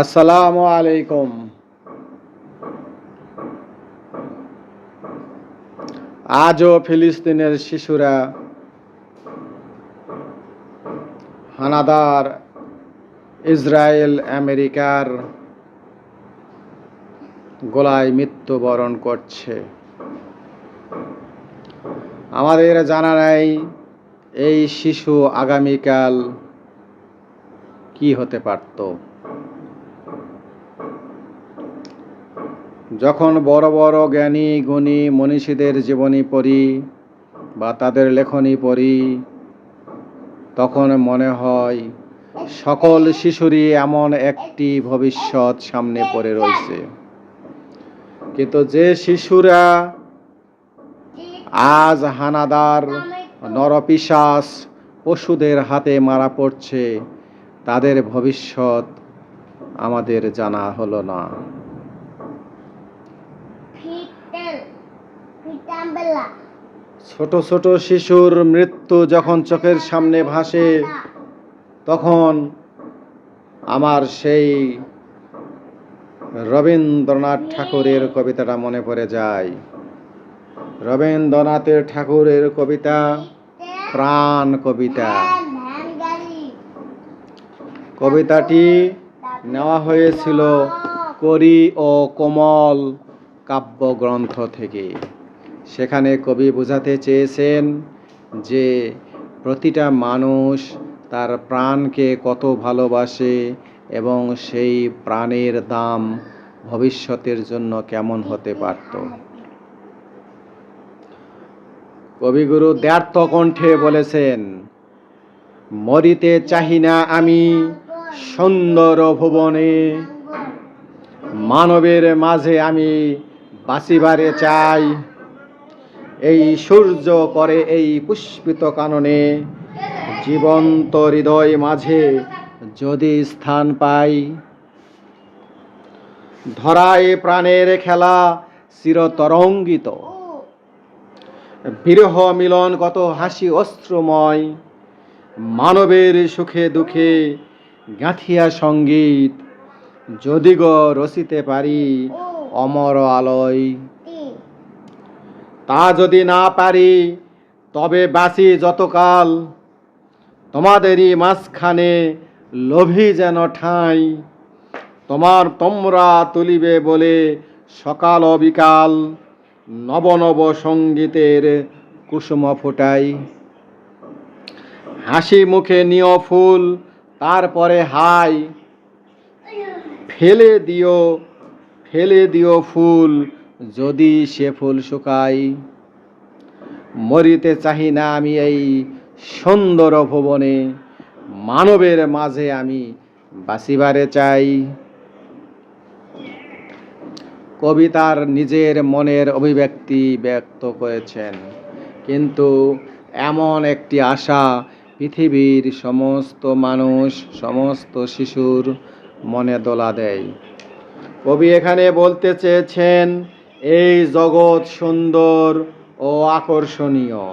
আসসালামু আলাইকুম। আজও ফিলিস্তিনের শিশুরা হানাদার ইসরায়েল আমেরিকার গোলায় মৃত্যুবরণ করছে। আমাদের জানা নাই, এই শিশু আগামীকাল কি হতে পারত? যখন বড় বড় জ্ঞানী, গুণী মনীষীদের জীবনী পড়ি বা তাদের লেখনী পড়ি, তখন মনে হয় সকল শিশুরই এমন একটি ভবিষ্যৎ সামনে পড়ে রয়েছে। কিন্তু যে শিশুরা আজ হানাদার নরপিশাস পশুদের হাতে মারা পড়ছে তাদের ভবিষ্যৎ আমাদের জানা হলো না। ছোট ছোট শিশুর মৃত্যু যখন চোখের সামনে ভাসে তখন আমার সেই রবীন্দ্রনাথ ঠাকুরের কবিতাটা মনে পড়ে যায়। রবীন্দ্রনাথের ঠাকুরের কবিতা প্রাণ কবিতা। কবিতাটি নেওয়া হয়েছিল করি ও কোমল কাব্যগ্রন্থ থেকে। সেখানে কবি বোঝাতে চেয়েছেন যে, প্রতিটা মানুষ তার প্রাণকে কত ভালোবাসে এবং সেই প্রাণের দাম ভবিষ্যতের জন্য কেমন হতে পারত। কবিগুরু দ্ব্যর্থ কণ্ঠে বলেছেন, মরিতে চাহি না আমি সুন্দর ভুবনে। মানবের মাঝে আমি বাঁচিবারে চাই। এই সূর্য করে এই পুষ্পিত কাননে জীবন্ত হৃদয় মাঝে যদি স্থান পাই। ধরায় প্রাণের খেলা চিরতরঙ্গিত। বিরহ মিলন কত হাসি অস্ত্রময় মানবের সুখে দুঃখে গাঁথিয়া সংগীত, যদি গো রচিতে পারি অমর আলয়। তা যদি না পারি, তবে বাঁচি যতকাল। তোমাদেরই মাঝখানে লোভী যেন ঠাঁই। তোমার তোমরা তুলিবে বলে সকাল বিকাল নব নব সঙ্গীতের কুসুম ফোটাই। হাসি মুখে নিয় ফুল তারপরে হাই। ফেলে দিও ফেলে দিও ফুল, যদি সে ফুল শুকাই। মরিতে চাহি না আমি এই সুন্দর ভুবনে, মানবের মাঝে আমি বাসিবারে চাই। কবিতার নিজের মনের অভিব্যক্তি ব্যক্ত করেছেন, কিন্তু এমন একটি আশা পৃথিবীর সমস্ত মানুষ, সমস্ত শিশুর মনে দোলা দেয়। কবি এখানে বলতে চেয়েছেন, এই জগৎ সুন্দর ও আকর্ষণীয়।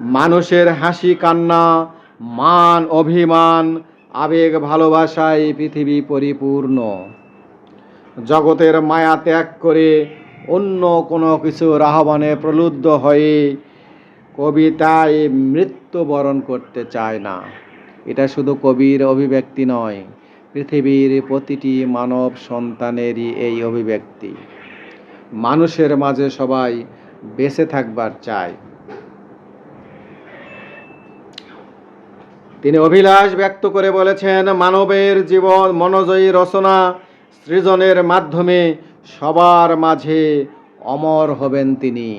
মানুষের হাসি, কান্না, মান, অভিমান, আবেগ ভালোবাসায় পৃথিবী পরিপূর্ণ। জগতের মায়া ত্যাগ করে অন্য কোনো কিছুর আহ্বানে প্রলুব্ধ হয়ে কবিতায় মৃত্যুবরণ করতে চায় না। এটা শুধু কবির অভিব্যক্তি নয়, পৃথিবীর প্রতিটি মানব সন্তানেরই এই অভিব্যক্তি। মানুষের মাঝে সবাই বেঁচে থাকবার চায়। তিনি অভিলাষ ব্যক্ত করে বলেছেন, মানবের জীবন মনোজয়ী রচনা সৃজনের মাধ্যমে সবার মাঝে অমর হবেন তিনি।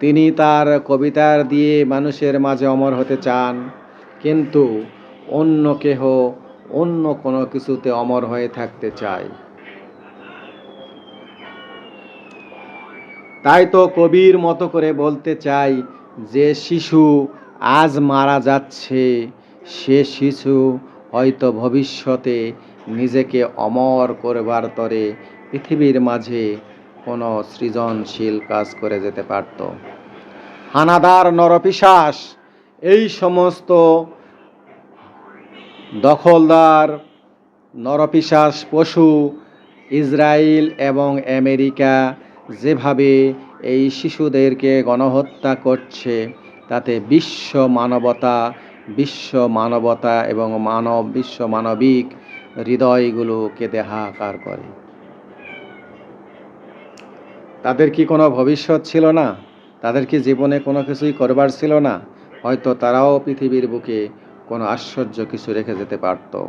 তিনি তার কবিতার দিয়ে মানুষের মাঝে অমর হতে চান। কিন্তু অন্য কেহ অন্য কোনো কিছুতে অমর হয়ে থাকতে চায়। তাই তো কবির মতো করে বলতে চাই যে, শিশু আজ মারা যাচ্ছে, সে শিশু হয়তো ভবিষ্যতে নিজেকে অমর করবার তরে পৃথিবীর মাঝে কোনো সৃজনশীল কাজ করে যেতে পারত। হানাদার নরপিশাস, এই সমস্ত দখলদার নরপিশাস পশু ইসরায়েল এবং আমেরিকা যেভাবে এই শিশুদেরকে গণহত্যা করছে, তাতে বিশ্ব মানবতা বিশ্ব মানবতা এবং মানব, বিশ্ব মানবিক হৃদয়গুলোকে দেহাকার করে। তাদের কি কোনো ভবিষ্যৎ ছিল না? তাদের কি জীবনে কোনো কিছুই করবার ছিল না? হয়তো তারাও পৃথিবীর বুকে কোনো আশ্চর্য কিছু রেখে যেতে পারত।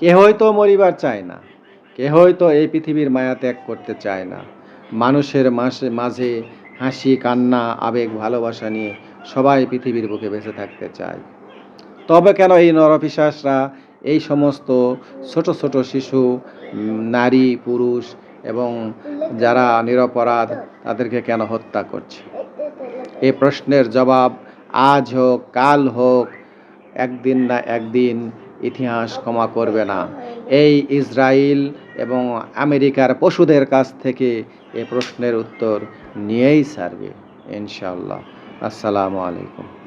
কেহই তো মরিবার চায় না। কেহই তো এই পৃথিবীর মায়া ত্যাগ করতে চায় না। মানুষের মাসে, মাঝে হাসি, কান্না, আবেগ, ভালোবাসা নিয়ে সবাই পৃথিবীর বুকে বেঁচে থাকতে চায়। তবে কেন এই নরপিশাসরা এই সমস্ত ছোট ছোট শিশু নারী, পুরুষ এবং যারা নিরপরাধ, তাদেরকে কেন হত্যা করছে? এই প্রশ্নের জবাব আজ হোক, কাল হোক, একদিন না একদিন ইতিহাস ক্ষমা করবে না। এই ইসরায়েল এবং আমেরিকার পশুদের কাছ থেকে এই প্রশ্নের উত্তর নিয়েই সারবে ইনশাল্লাহ আসসালামু আলাইকুম।